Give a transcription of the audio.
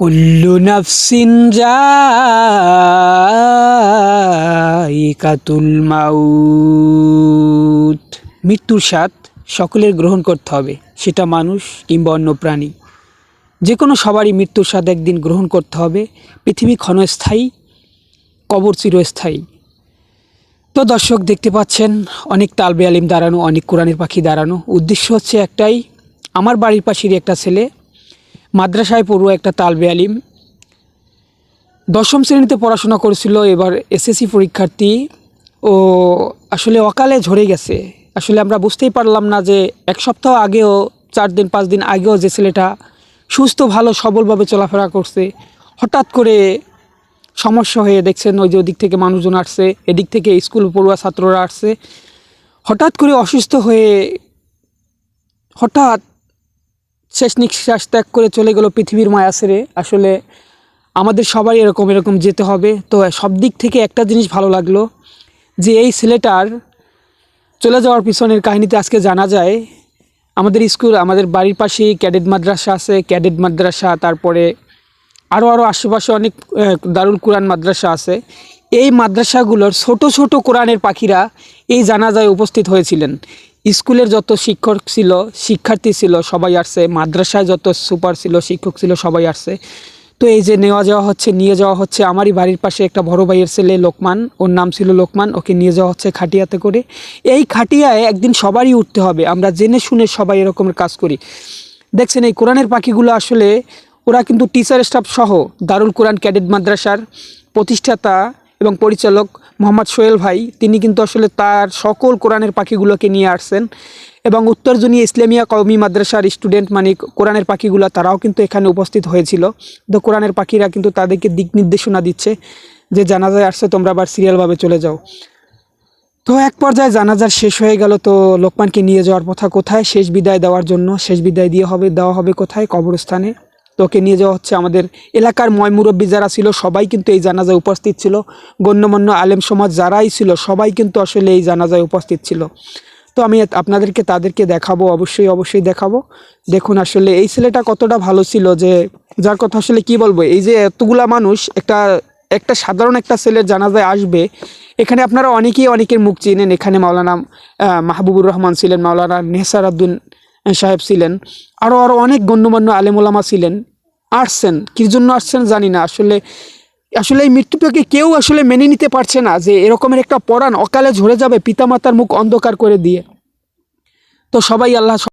কুল্লু নাফসিন জাইকাতুল মাউত। মৃত্যুর স্বাদ সকলের গ্রহণ করতে হবে, সেটা মানুষ কিংবা অন্য প্রাণী। যে কোনো সবারই মৃত্যুর স্বাদ একদিন গ্রহণ করতে হবে, পৃথিবী ক্ষণস্থায়ী, কবর চিরস্থায়ী। তো দর্শক, দেখতে পাচ্ছেন, অনেক তালবে আলিম দাঁড়ানো, অনেক কোরআনের পাখি দাঁড়ানো। উদ্দেশ্য হচ্ছে একটাই, আমার বাড়ির পাশেরই একটা ছেলে মাদ্রাসায় পড়ুয়া একটা তালবে আলিম। দশম শ্রেণীতে পড়াশোনা করেছিল এবার এসএসসি পরীক্ষার্থী ও আসলে অকালে ঝরে গেছে। আসলে আমরা বুঝতেই পারলাম না যে এক সপ্তাহ আগেও, চার দিন, পাঁচ দিন আগেও যে ছেলেটা সুস্থ, ভালো, সবলভাবে চলাফেরা করছে, হঠাৎ করে সমস্যা হয়ে দেখছেন ওই যে ওদিক থেকে মানুষজন আসছে, এদিক থেকে স্কুল পড়ুয়া ছাত্ররা আসছে। হঠাৎ করে অসুস্থ হয়ে হঠাৎ শেষ নিঃশ্বাস ত্যাগ করে চলে গেল পৃথিবীর মায়া ছেড়ে আসলে আমাদের সবারই এরকম এরকম যেতে হবে। তো সব দিক থেকে একটা জিনিস ভালো লাগল, যে এই ছেলেটার চলে যাওয়ার পিছনের কাহিনীতে আজকে জানা যায়, আমাদের স্কুল, আমাদের বাড়ির পাশেই ক্যাডেট মাদ্রাসা আছে। ক্যাডেট মাদ্রাসা, তারপরে আরও আরও আশেপাশে অনেক দারুল কোরআন মাদ্রাসা আছে। এই মাদ্রাসাগুলোর ছোট ছোট কোরআনের পাখিরা এই জানাজায় উপস্থিত হয়েছিলেন। স্কুলের যত শিক্ষক ছিল, শিক্ষার্থী ছিল, সবাই আসছে। মাদ্রাসায় যত সুপার ছিল, শিক্ষক ছিল, সবাই আসছে। তো এই যে নেওয়া যাওয়া হচ্ছে, নিয়ে যাওয়া হচ্ছে, আমারই বাড়ির পাশে একটা বড় ভাইয়ের ছেলে লোকমান, ওর নাম ছিল লোকমান, ওকে নিয়ে যাওয়া হচ্ছে খাটিয়াতে করে। এই খাটিয়ায় একদিন সবারই উঠতে হবে, আমরা জেনে শুনে সবাই এরকমের কাজ করি। দেখছেন, এই কোরআনের পাখিগুলো আসলে, ওরা কিন্তু টিচার স্টাফ সহ, দারুল কোরআন ক্যাডেট মাদ্রাসার প্রতিষ্ঠাতা এবং পরিচালক মোহাম্মদ সোহেল ভাই, তিনি কিন্তু আসলে তার সকল কোরআনের পাখিগুলোকে নিয়ে আসছেন এবং উত্তরজনী ইসলামিয়া কওমি মাদ্রাসার স্টুডেন্ট মানে কোরআনের পাখিগুলো তারাও কিন্তু এখানে উপস্থিত হয়েছিল। তো কোরআনের পাখিরা কিন্তু তাদেরকে দিক নির্দেশনা দিচ্ছে যে জানাজায় আসছে, তোমরা আবার সিরিয়ালভাবে চলে যাও। তো এক পর্যায়ে জানাজার শেষ হয়ে গেল, তো লোকমানকে নিয়ে যাওয়ার কথা কোথায়? শেষ বিদায় দেওয়ার জন্য, শেষ বিদায় দিয়ে হবে, দেওয়া হবে কোথায়? কবরস্থানে। তো ওকে নিয়ে যাওয়া হচ্ছে আমাদের এলাকার ময় মুরব্বী যারা ছিল, সবাই কিন্তু এই জানাজায় উপস্থিত ছিল। গণ্যমান্য আলেম সমাজ যারাই ছিল, সবাই কিন্তু আসলে এই জানাজায় উপস্থিত ছিল। তো আমি আপনাদেরকে, তাদেরকে দেখাবো, অবশ্যই অবশ্যই দেখাবো। দেখুন আসলে এই ছেলেটা কতটা ভালো ছিল যে, যার কথা আসলে কি বলব, এই যে এতগুলা মানুষ, একটা একটা সাধারণ একটা ছেলের জানাজায় আসবে, এখানে আপনারা অনেকেই অনেকের মুখ চিনেন। এখানে মাওলানা মাহবুবুর রহমান ছিলেন, মাওলানা আব্দুল সাহেব ছিলেন। আরও আরও অনেক গণ্যমান্য আলেমুলামা ছিলেন। আসছেন কী জন্য আসছেন জানি না। আসলে আসলে এই মৃত্যুটাকে কেউ আসলে মেনে নিতে পারছে না যে এরকমের একটা পরাণ অকালে ঝরে যাবে পিতামাতার মুখ অন্ধকার করে দিয়ে। তো সবাই আল্লাহ